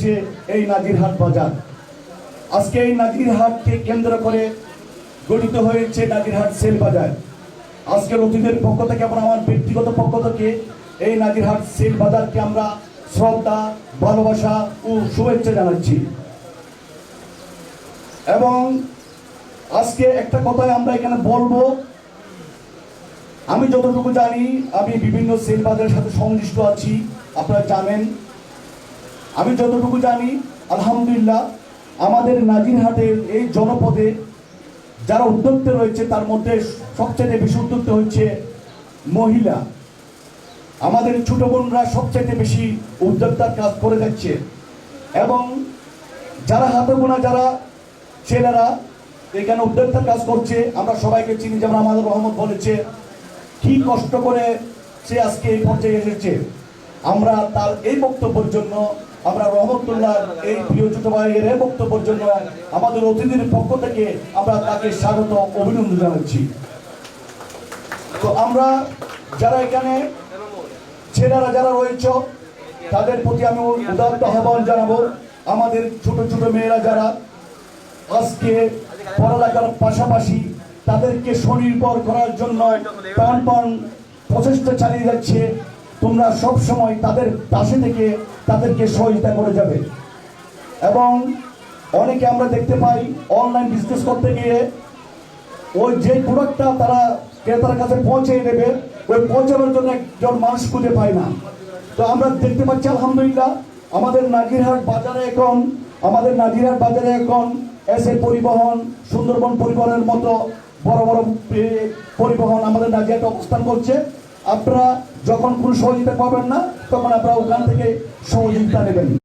হচ্ছে এই নাজিরহাট বাজার। আজকে এই নাজিরহাটকে কেন্দ্র করে গঠিত হয়েছে নাজিরহাট সেল বাজার। আজকে অতীতের পক্ষ থেকে আমরা আমার ব্যক্তিগত পক্ষ থেকে এই নাজিরহাট সেল বাজারকে আমরা শ্রদ্ধা, ভালোবাসা ও শুভেচ্ছা জানাচ্ছি। এবং আজকে একটা কথাই আমরা এখানে বলব। আমি যতটুকু জানি, আমি বিভিন্ন সেল বাজারের সাথে সংশ্লিষ্ট আছি, আপনারা জানেন। আমি যতটুকু জানি, আলহামদুলিল্লাহ, আমাদের নাজিরহাটের এই জনপদে যারা উদ্যোক্তা রয়েছে, তার মধ্যে সবচেয়ে বেশি উদ্যোক্তা হচ্ছে মহিলা। আমাদের ছোট বোনরা সবচেয়ে বেশি উদ্যোক্তার কাজ করে যাচ্ছে। এবং যারা হাতে গোনা, যারা ছেলেরা এখানে উদ্যোক্তার কাজ করছে, আমরা সবাইকে চিনি, যেমন আমাদের রহমত বলেছে, কি কষ্ট করে সে আজকে এই পর্যায়ে এসেছে। আমরা তার এই বক্তব্যের জন্য আমরা রহমতুল্লাহ এই প্রিয় ছোট ভাইয়ের এই বক্তব্যের জন্য আমাদের অতিথির পক্ষ থেকে আমরা তাকে স্বাগত, অভিনন্দন জানাচ্ছি। তো আমরা যারা এখানে, ছেলেরা যারা রয়েছে, তাদের প্রতি আমি উদাত্ত আহ্বান জানাব। আমাদের ছোট ছোট মেয়েরা যারা আজকে পড়ালেখার পাশাপাশি তাদেরকে স্বনির্ভর করার জন্য প্রাণ প্রাণ প্রচেষ্টা চালিয়ে যাচ্ছে তোমরা সব সময় তাদের পাশে থেকে তাদেরকে সহযোগিতা করে যাবে। এবং অনেকে আমরা দেখতে পাই অনলাইন বিজনেস করতে গিয়ে ওই যে প্রোডাক্টটা তারা ক্রেতার কাছে পৌঁছে দেবে ওই পৌঁছানোর জন্য একজন মানুষ খুঁজে পায় না। তো আমরা দেখতে পাচ্ছি আলহামদুলিল্লাহ আমাদের নাজিরহাট বাজারে এখন আমাদের নাজিরহাট বাজারে এখন এসে পরিবহন সুন্দরবন পরিবহনের মতো বড় বড় এ, পরিবহন আমাদের নাজিরহাটে অবস্থান করছে। আপনারা যখন কোনো সহযোগিতা পাবেন না তখন আপনারা ওখান থেকে সহযোগিতা নেবেন।